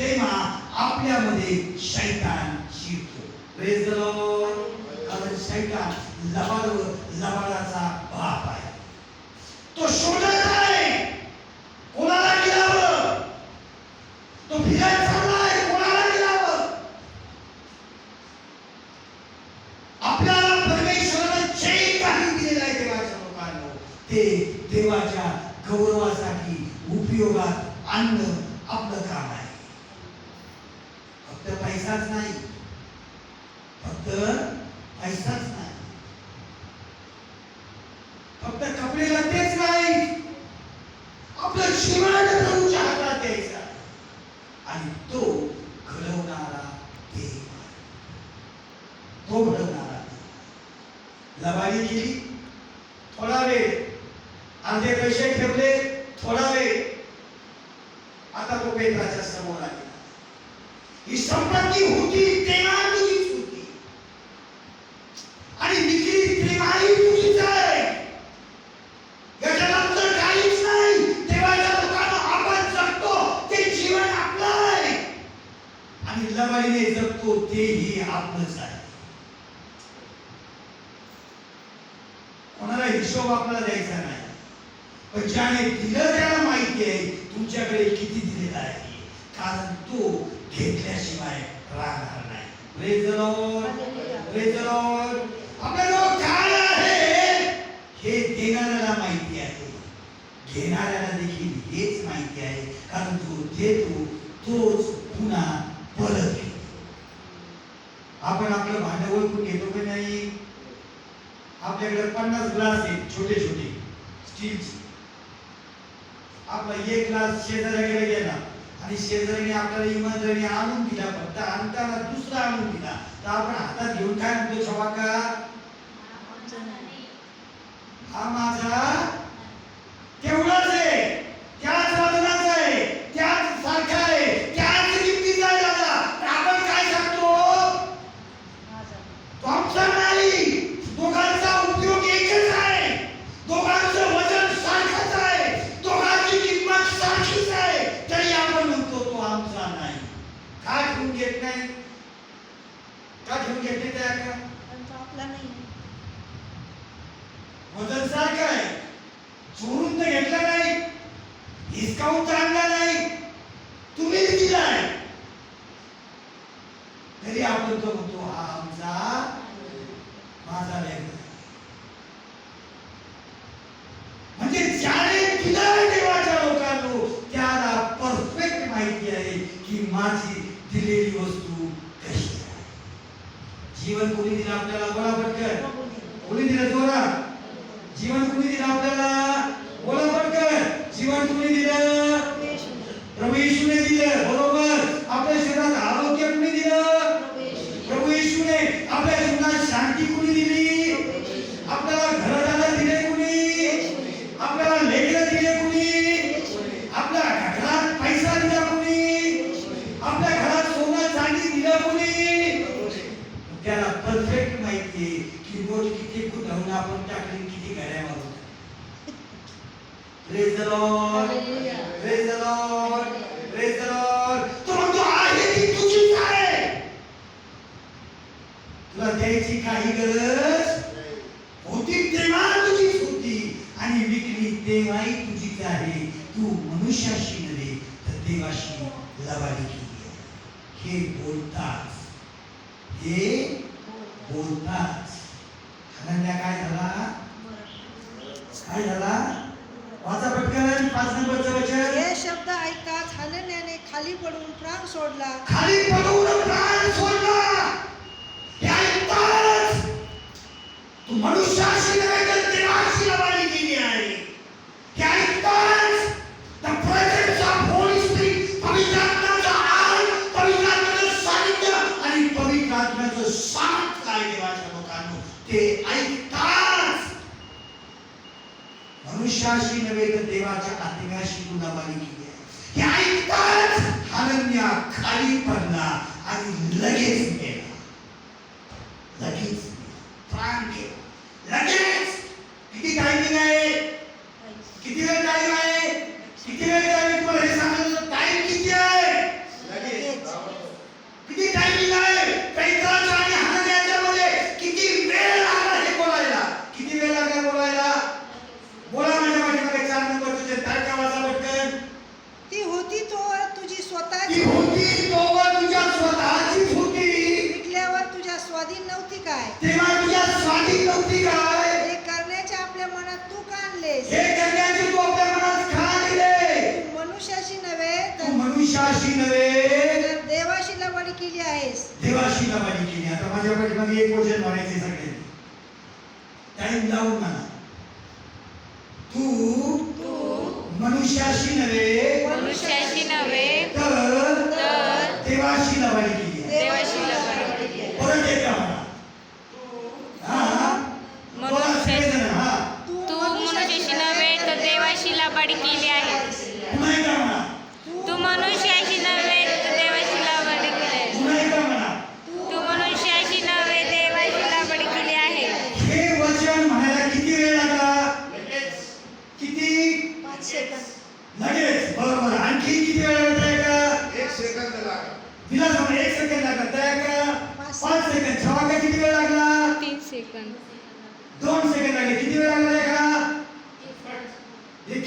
तेव्हा आपल्यामध्ये शैतान शिरतो. कारण शैतान लबाड लबाडाचा बाप आहे. तो शोधत आहे कोणाला गिरावं तो फिरायला चाललाय कोणाला गिरावं आपल्याला परमेश्वरानं जे काही दिलेलं आहे देवाच्या लोकांनो ते देवाच्या गौरवासाठी उपयोगात आणणं आपलं काम आहे फक्त पैसाच नाही फक्त पैसाच नाही फक्त कपडे तेच नाही आपलं जीवन प्रभूच्या हातात द्यायचं आहे. आणि तो घडवणारा देव तो घडवणारा देव लबाडी केली थोडा वेळ. अर्धे पैसे ठेवले थोडा वेळ. आता तो पेत्राच्या समोर आले ही संपत्ती होती तेव्हा तुझीच होती आणि विक्री तेव्हाही तुझीच आहे याच्यानंतर काहीच नाही देवाच्या लोकांना आपण जगतो ते जीवन आपलं आहे आणि लबाडीने जगतो तेही आपलंच आहे कोणाला हिशोब आपल्याला द्यायचा नाही पण ज्याने दिलं त्याला माहिती आहे तुमच्याकडे किती दिलेलं आहे. कारण तो घेतल्याशिवाय राहणार नाही. आपल्याला काय आहे? हे देणाऱ्याला माहिती आहे. घेणाऱ्याला देखील हेच माहिती आहे. कारण तो देतो तोच पुन्हा परत घेतो. आपण आपलं भांडवल पण घेतो की नाही? आपल्याकडे पन्नास ग्लास आहेत छोटे छोटे स्टीलचे. आपला एक ग्लास शेजाऱ्याकडे गेला आणि शेजाऱ्याने आपल्याला इमानदारीने आणून दिला फक्त आणताना दुसरा आणून दिला. तर आपण हातात घेऊन काय म्हणतो क्षमा का? हा माझा तेवढाच आहे त्याच वजनाचा आहे त्याच सारखा आहे त्याच किमतीचा आहे दादा पण आपण काय सांगतो तो आमचा नाही दोघांचा उपयोग एकच आहे दोघांचं वजन सारखंच आहे दोघांची किंमत सारखीच आहे तरी आपण म्हणतो तो आमचा नाही का ठेवून घेत नाही का ठेवून घेत नाही त्या का आपला नाही वजन सारखं आहे चोरून तर घेतला नाही हिसकावून तर आणला नाही तुम्ही दिलाय तरी आपण तो म्हणतो हा आमचा माझा लेख म्हणजे ज्याने दिलं देवाच्या लोकांनो त्याला परफेक्ट माहिती आहे की माझी दिलेली वस्तू कशी आहे जीवन कोणी दिलं आपल्याला? बोला पटकन कोणी दिलं जोरा जीवन कोणी दिलं आपल्याला? बोला पटकन जीवन कोणी दिलं प्रभू येशूने दिलं बरोबर आपल्या शरीरात आरोग्य कोणी दिलं प्रभू येशूने आपल्या जीवनात शांती कोणी दिली आपल्याला घरदार दिले कुणी आपल्याला लेकरं दिले कुणी आपल्या घरात पैसा दिला कुणी आपल्या घरात सोनं चांदी दिलं कुणी मला परफेक्ट माहिती आहे की बोट किती कुठं आपण टाकली किती घड्या मारून Praise the Lord. Praise the Lord. तो म्हणतो आहे ती तुझीच आहे तुला द्यायची काही गरज होती तेव्हा तुझीच होती आणि विकली तेव्हाही तुझीच आहे तू मनुष्याशी नव्हे तर देवाशी लवाडी केली हे बोलताच हे बोलताच. अनन्या काय झाला? काय झाला? वाचा पटकन पाच नंबरचं वचन. हे शब्द ऐकाच हनन्याने खाली पडून प्राण सोडला. खाली पडून प्राण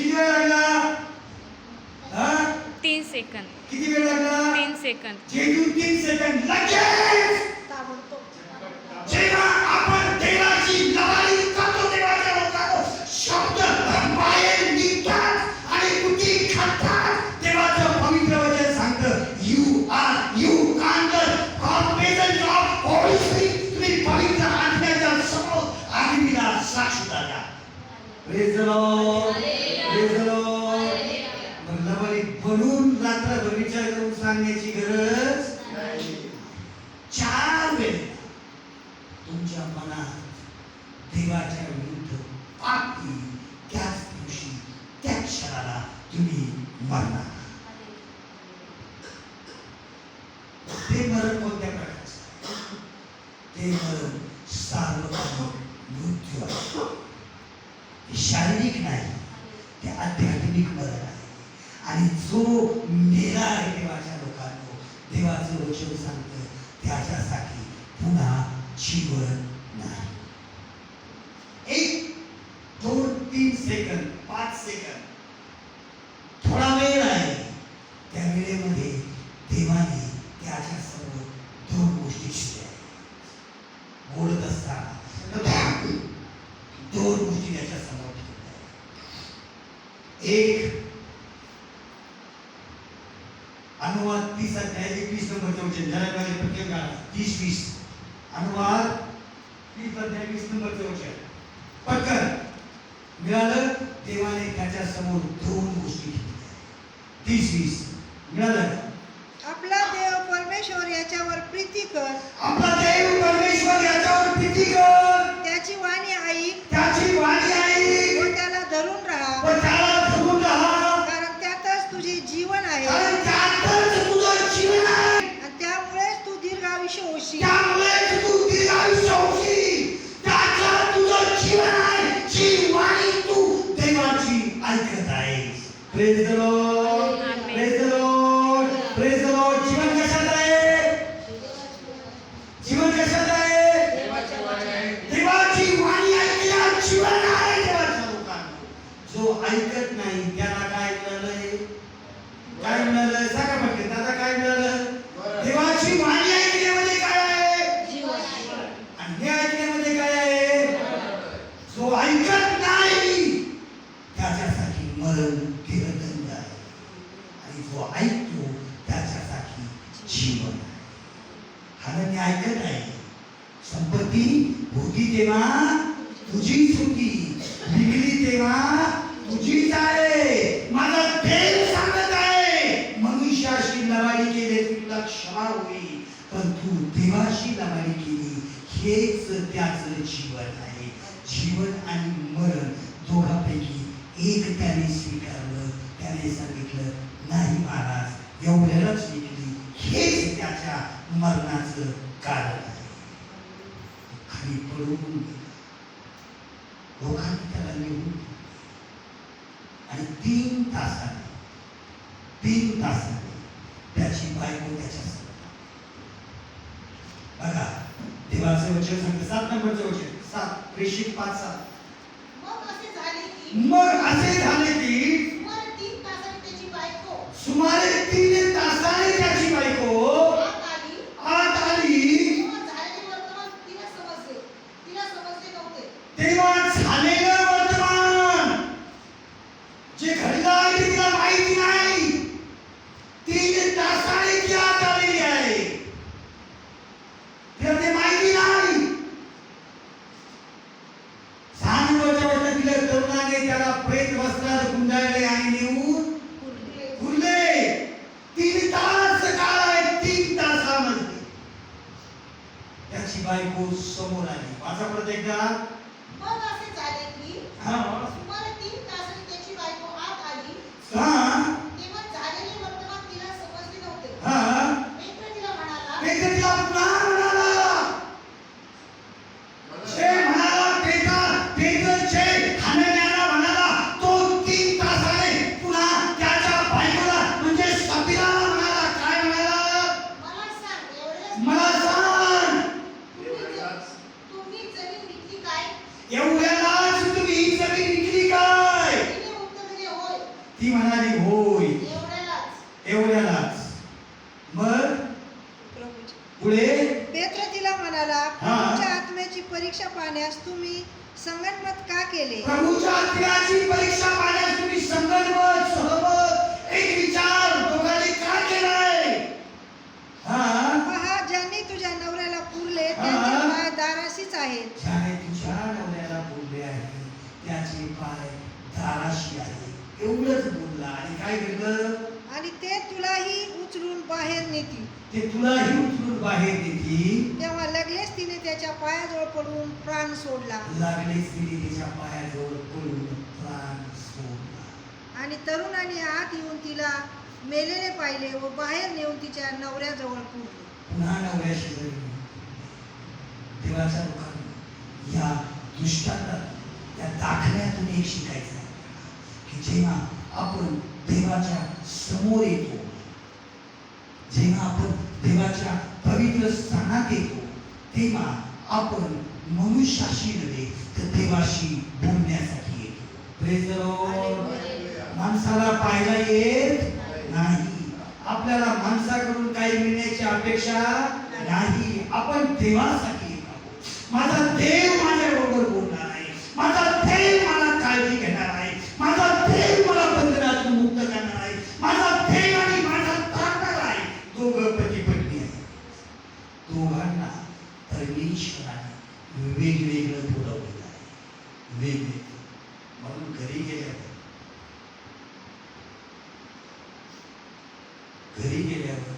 किती वेळ लागला? तीन सेकंद. किती वेळ लागला? तीन सेकंद. चेंडू तीन सेकंद. लगेच! जेव्हा आपण देवाची लवाली करतो देवाच्या शब्द बाहेर निघतात आणि कुठे खातात. देवाचं पवित्र वचन सांगतं you are you under on present of holy तुम्ही पवित्र आत्म्याच्या समोर आदमीला तर विचार करून सांगण्याची गरज नाही. चार वेळ तुमच्या मनात देवाच्या विरुद्ध पापी त्याच दिवशी त्या क्षणाला तुम्ही मरणार. एक अनुवाद तीस अध्यायाचे वीस नंबरचे म्हणजे प्रत्येक प्रत्येकाला तीस वीस. अनुवाद तीस अध्याय वीस नंबर होते म्हणजे. पटकन. मिळालं देवाने त्याच्यासमोर दोन गोष्टी तीस वीस. मिळालं. मी ऐकत आहे. संपत्ती होती तेव्हा तुझीच होती निघली तेव्हा तुझीच आहे. माझा देव सांगत आहे. मनुष्याशी लवाई केले तुला क्षमा होईल. पण तू देवाशी लवाडी केली हेच त्याचं जीवन आहे. जीवन आणि मरण दोघांपैकी एक त्याने स्वीकारलं त्याने सांगितलं नाही महाराज एवढ्यालाच बायको त्याच्या बघा देवाचे वचन सांगते सात नंबरचे वचन. सात प्रेषित पाच सात. मग असे झाले की बायको समोर आली. माझा परत एकदा मग असे झाले की हा सुमारे तीन तासांनी त्याची बायको आत आली हा तेव्हा झालेले वर्तमान तिला समजले नव्हते हा मित्र तिला म्हणाला पेत्र तिला पुन्हा म्हणाला छे म्हणाला पेत्र पेत्र छे हनन्याला म्हणाला तो तीन तासाने पुन्हा त्याच्या बायकोला म्हणजे सफीराला म्हणाला काय म्हणाला मला सांग एवढ्याच मला सांग तुम्ही ज- तुम्ही जमीन विकली काय एवढ्यालाच तुम्ही ही जमीन विकली काय तिने उत्तर दिले होय ती म्हणाली होय. एवढ्यालाच. मग? पुढे? पेत्र तिला म्हणाला. प्रभूच्या आत्म्याची परीक्षा पाहण्यास तुम्ही संगनमत का केले? प्रभूच्या आत्म्याची परीक्षा पाहण्यास तुम्ही संगनमत सहमत एक विचार दोघांनी का केलाय? हा. पहा ज्यांनी तुझ्या नवऱ्याला पुरले. त्यांचे पाय दाराशीच आहेत. ज्याने तुझ्या नवऱ्याला बोलले आहे त्याचे पाय दाराशी आहे एवढंच बोलला. आणि काय केलं? आणि ते तुलाही उचलून बाहेर नेतील ते तुलाही उचलून बाहेर देतील तेव्हा लगेच तिने त्याच्या पायाजवळ पडून प्राण सोडला. लागलेच तिने त्याच्या पायाजवळ पडून प्राण सोडला. आणि तरुणाने आत येऊन तिला मेलेले पाहिले व बाहेर नेऊन तिच्या नवऱ्याजवळ पुरले. पुन्हा नवऱ्याशी देवाच्या लोकांनी या दृष्टांतात या दाखल्यातून एक शिकायचं. की जेव्हा आपण देवाच्या समोर येतो जेव्हा आपण देवाच्या पवित्र स्थानात येतो तेव्हा आपण मनुष्याशी नव्हे तर देवाशी बोलण्यासाठी येतो. माणसाला पाहायला येत नाही. आपल्याला माणसाकडून काही मिळण्याची अपेक्षा नाही. आपण देवासाठी येत आहोत. माझा देव माझ्याबरोबर बोलणार आहे माझा देव मला काळजी घेणार आहे माझा देव मला बंधनातून मुक्त करणार आहे माझा देव आणि माझा तारणार आहे दोघं पती पत्नी आहे दोघांना परमेश्वराने वेगवेगळं बोलवलेलं आहे वेगवेगळं म्हणून घरी गेल्यावर घरी गेल्यावर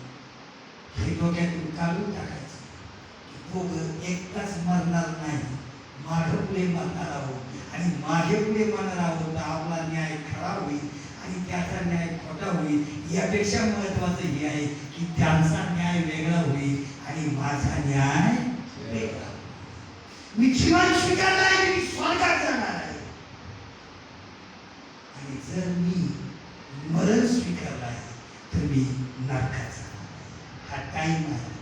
हे डोक्यातून काढून टाकायचं की दोघं एकटाच मरणार नाही मागे पुढे मरणार आहोत आणि मागे पुढे मरणार आहोत तर आपला न्याय खरा होईल आणि त्याचा न्याय खोटा होईल यापेक्षा महत्वाचं हे आहे की त्यांचा न्याय वेगळा होईल आणि माझा न्याय वेगळा होईल. मी जीवन स्वीकारणार आहे स्वर्गात जाणार आहे. आणि जर मी मरण स्वीकारलं आहे तर मी नरकात जाणार आहे. हा टाइम आहे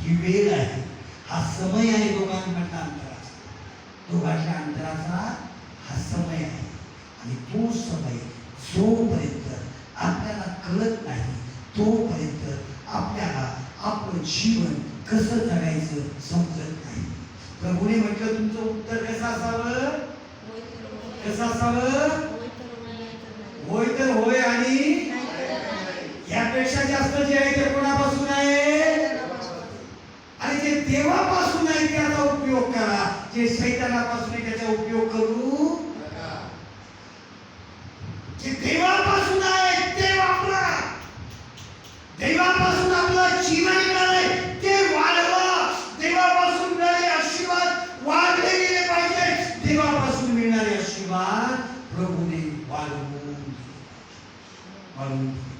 ही वेळ आहे हा समय आहे दोघांमधला अंतराचा दोघांच्या अंतराचा हा समय आहे आणि तो समय जोपर्यंत आपल्याला कळत नाही तोपर्यंत आपल्याला आपलं जीवन कसं जगायचं समजत नाही प्रभूने म्हटलं तुमचं उत्तर कसं असावं कसं असावं होय तर होय आणि यापेक्षा जास्त जे आहे ते कोणापासून आहे? आणि जे देवापासून आहे त्याचा उपयोग करा. जे शैतानापासून त्याचा उपयोग करू जे देवापासून आहे ते वापरा देवापासून आपलं जीवन मिळालंय ते वाढवा देवापासून मिळालेले आशीर्वाद वाढले गेले पाहिजे देवापासून मिळणारे आशीर्वाद प्रभूने वाढवून दिले. वाढवून दिले.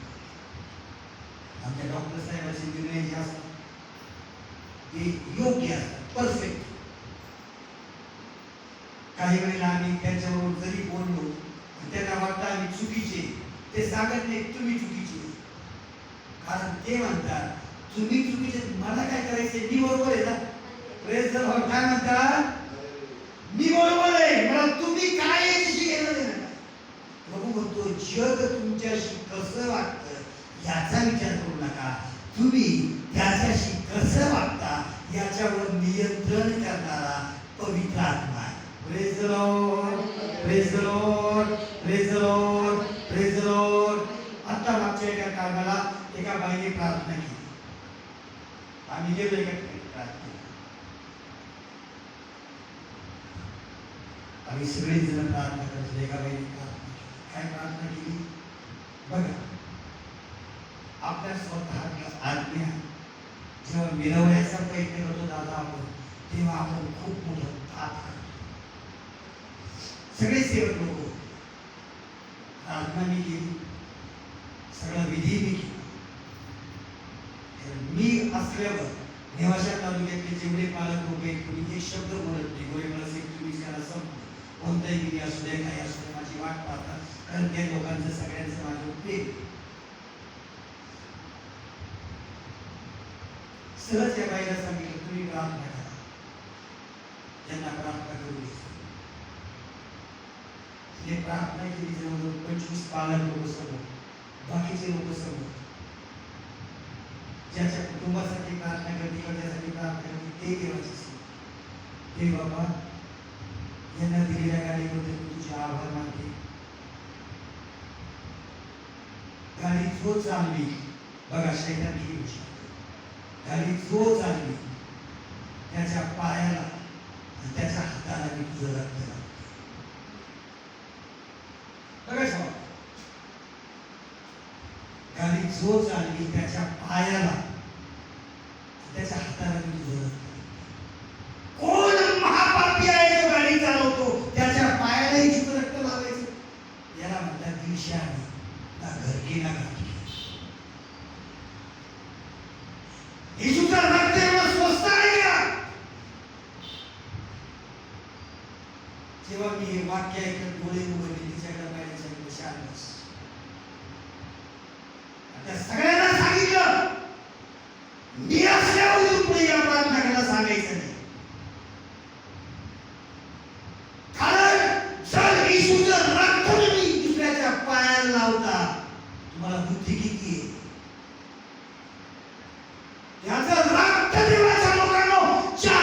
आमच्या डॉक्टर साहेबांचे निर्णय जे असतात ते योग्य असतात परफेक्ट काही वेळेला आम्ही त्यांच्याबरोबर जरी बोललो आणि त्यांना वाटतं आम्ही चुकीचे ते सांगत नाही तुम्ही चुकीचे कारण ते म्हणतात तुम्ही चुकीचे मला काय करायचे मी बरोबर आहे ना? प्रेस जर काय म्हणतात? मी बरोबर आहे मला तुम्ही काय याच्याशी घेणं देणं प्रभू म्हणतो जग तुमच्याशी कसं वागतं याचा विचार करू नका. तुम्ही त्याच्याशी कसं वागता याच्यावर नियंत्रण करणारा पवित्र आत्मा आहे. Praise the Lord. आता मागच्या एका कामाला एका बाईने प्रार्थना केली. आम्ही गेलो एका ठिकाणी आम्ही सगळे जण प्रार्थना करतो एका बाईने प्रार्थना. काय प्रार्थना केली? बघा, आपल्या स्वतःच्या आज्ञा जेव्हा मिळवण्याचा प्रयत्न करतो दादा आपण, तेव्हा आपण खूप मोठं सगळे सेवक लोक, प्रार्थना मी केली. विधी मी केली. असल्यावर देवाच्या तालुक्यातले जेवढे पालक लोक आहेत कोणी एक शब्द बोलत नाही. गोळे मला तुम्ही करा संपलं कोणताही विधी असू द्या काही असू द्या माझी वाट पाहतात कारण त्या लोकांचं सगळ्यांचं माझं प्रेम. सहज या बाईला सांगितलं तुम्ही प्रार्थना करा त्यांना प्रार्थना करू दे. प्रार्थना केली जवळजवळ पंचवीस पालक लोक समोर बाकीचे लोक समोर. ज्याच्या कुटुंबासाठी प्रार्थना करते किंवा ज्यासाठी प्रार्थना करते ते देवाचे हे बाबा यांना दिलेल्या गाडीबद्दल मी तुझे आभार मानते. गाडी जो चालली बघा शैतान किती हुशार गाडी जो चालली त्याच्या पायाला त्याच्या हाताला मी तुझं रक्त लावते. बघा साहेब. गाडी जो चालली त्याच्या पायाला त्याच्या हाताला मी तुझं रक्त लावते. कोण महापापी आहे जो गाडी चालवतो त्याच्या पायालाही तुझं रक्त लावायचं याला म्हणतात दिशाने ना घरकी ना घाटकी येशूचं रक्त एवढं स्वस्त आहे का जेव्हा मी हे वाक्य ऐकलं डोळे उघडले तिच्याकडे पाहिजे सांगितलं शांत बस. आता सगळ्यांना सांगितलं मी असल्यावर इथून पुढे या प्रार्थनाकडे सांगायचं नाही कारण जर येशूचं रक्त तुम्ही दुसऱ्याच्या पायाला लावता तुम्हाला बुद्धी किती आहे याचं रक्त देवाच्या लोकांनो ज्या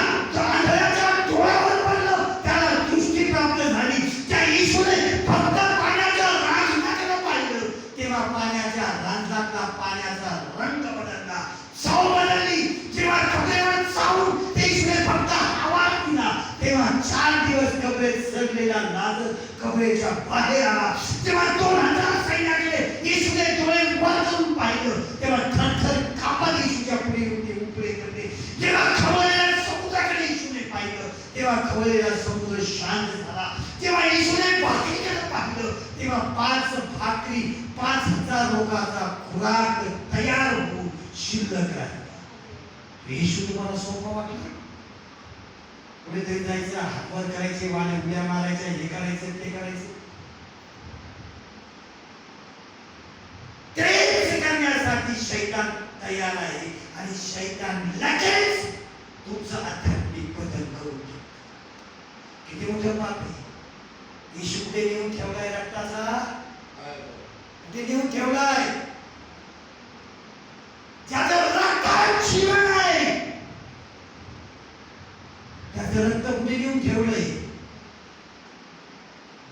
आंधळ्याच्या डोळ्यावर पडलं त्याला दृष्टी प्राप्त झाली त्या येशूने फक्त पाण्याच्या रांजणाकडे पाहिलं तेव्हा पाण्याच्या रांजणातला पाण्याचा रंग बदलला चव बदलली जेव्हा कपड्यावर चावून ते येशूने फक्त हवा दिला तेव्हा चार दिवस कपडे सडलेला लाज कपड्याच्या बाहेर आला. तेव्हा दोन हजार सैन्याकडे येशूने डोळे वर करून पाहिलं. तेव्हा थरथर कापत येशूच्या पुढे होते उपले करते जेव्हा खवळलेल्या समुद्राकडे येशूने पाहिलं तेव्हा खवळलेला समुद्र शांत झाला. तेव्हा येशूने भाकरीकडे पाहिलं तेव्हा पाच भाकरी पाच हजार लोकांचा खुराक तयार होऊन शिल्लक राहिला. येशू तुम्हाला सोपा वाटला? कुठेतरी जायचं हातवर करायचे वाणे उड्या मारायच्या हे करायचं ते करायचं. तेच करण्यासाठी शैतान तयार आहे आणि शैतान लगेच तुमचं आध्यात्मिक बदल करून देतो किती मोठं पाप आहे. येशू कुठे नेऊन ठेवलाय रक्ताचा? कुठे नेऊन ठेवलाय? त्याचं रक्त शिवाय. आहे घेऊन ठेवलंय.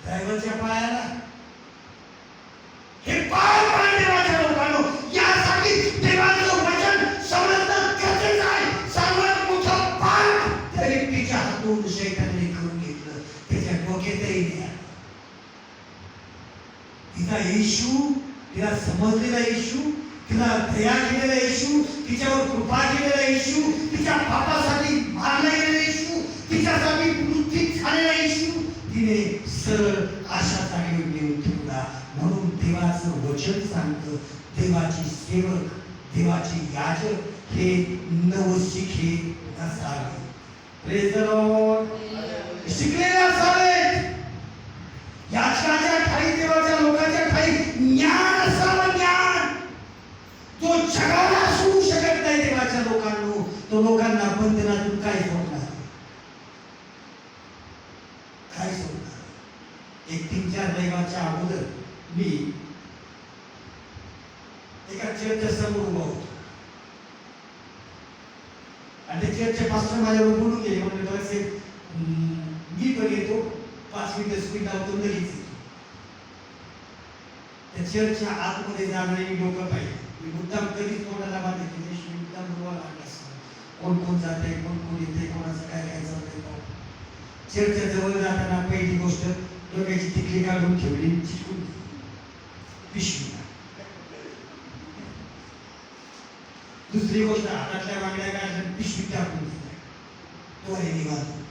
ड्रायव्हरच्या पायाला. हे पाय आहे देवाच्या लोकांनो यासाठी देवाचं वचन समजणं गरजेचं आहे. सर्वात मोठं पाप त्या व्यक्तीच्या हातून शैतानाने करून घेतलं. त्याच्या डोक्यातही नाही तिचा येशू तिला समजलेला येशू तिला दया केलेला येशू तिच्यावर कृपा केलेला येशू तिच्या पापासाठी मारला गेलेला येशू तिच्यासाठी मृत्यू झालेला येशू तिने सरळ अशा जागेवर नेऊन ठेवला. म्हणून देवाचं वचन सांगतं देवाची सेवक देवाची याजक हे नवशिखे नसावे. शिकलेले असावेत. याचकाच्या ठाई देवाच्या लोकांच्या ठाई ज्ञान असावं ज्ञान. तो जगाला असू शकत नाही देवाच्या लोकांनो. तो लोकांना बंधनातून काय सोडणार काय सोडणार एक तीन चार रविवारच्या अगोदर मी एका चर्चच्या समोर उभा होतो आणि ते चर्चचे पास्टर माझ्यावर बोलून गेले म्हणजे बघा साहेब हम्म, मी पण येतो पाच मिनिटं स्पीड लावतो लगेच येतो त्या चर्चच्या आतमध्ये जाणारे मी लोक पाहिजे मी मुद्दाम कधीच कोणाला बांधले की मुद्दाम बोलायला लागला असतो. कोण कोण जाते कोण कोण येते कोणाचं काय काय चालतंय पाहू. चर्चच्या जवळ जाताना पहिली गोष्ट डोक्याची तिकली काढून ठेवली चिकून पिशवी. दुसरी गोष्ट हातातल्या बांगड्या काढल्या पिशवी टाकून तो आहे निघालो.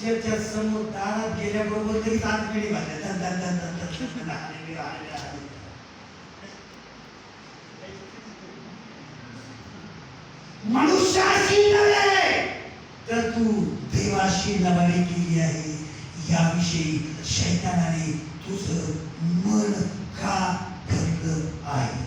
चर्चच्या समोर दारात गेल्याबरोबर लगेच आतमध्ये निघाले. दन दन दन दन दन दन मनुष्याशी नव्हे. तर तू देवाशी नवाने केली आहे. याविषयी शैतानाने तुझं मन का भरलं आहे?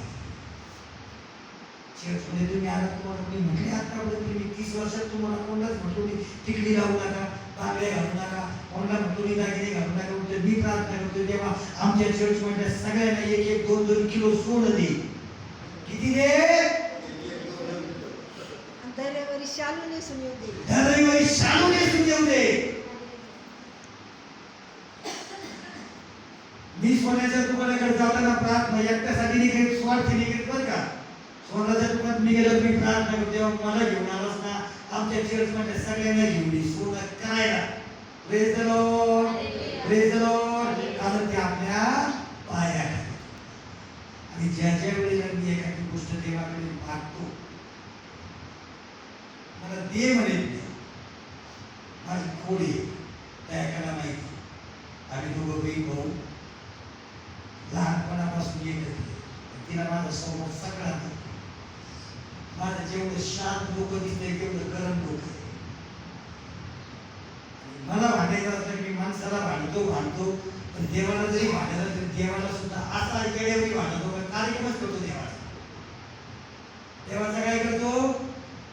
चर्चमध्ये तुम्ही आला तुम्हाला कोणी म्हटले आतापर्यंत मी तीस वर्षात तुम्हाला कोणालाच म्हणतो मी टिकली लावू नका बांगड्या घालू नका कोणाला म्हणतो मी दागिने घालू नका. म्हणजे मी प्रार्थना करतो तेव्हा आमच्या सगळ्यांना एक एक दोन दोन किलो सोनं दे. किती दे? दरेवरी शालू नेसून येऊ दे. दरवेळी शालू नेसून येऊ दे. सोन्याच्या दुकानाकडे जाताना प्रार्थना एकट्यासाठी निघेल स्वार्थी निघेल बरं का? सोन्याच्या दुकानात मी गेलो मी प्रार्थना करतो तेव्हा मला घेऊन आलास ना? आमच्या चर्च मध्ये सगळ्यांना घेऊन ये सोनं करायला praise the Lord praise the Lord कारण ते आपल्या पाया आणि ज्या ज्या वेळेला मी एखादी गोष्ट देवाकडे मागतो मला दे म्हणेल माझी खोडी त्या एकाला माहिती. आम्ही दोघं बहीण भाऊ लहानपणापासून येत होते. तिला माझा स्वभाव सगळा माहिती. माझं जेवढं शांत लोक दिसतंय तेवढं गरम लोक आहे. आणि मला भांडायचं असलं मी माणसाला भांडतो भांडतो पण देवाला जरी भांडायला तर देवाला सुद्धा असा येण्यावरी भांडतो पण कार्यक्रमच करतो देवाचा देवाचा काय करतो?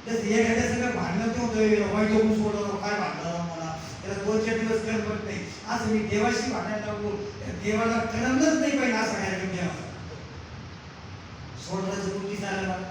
जसं एखाद्या सगळं भांडणं तो वाईट होऊन सोडलं काय भांडला मला त्याला दोन चार दिवस करमत नाही आज मी देवाशी वाटायला लागलो. देवाला करमलंच नाही पाहिजे असं कार्यक्रम देवाचा सोडण्याचं मुलगी झालं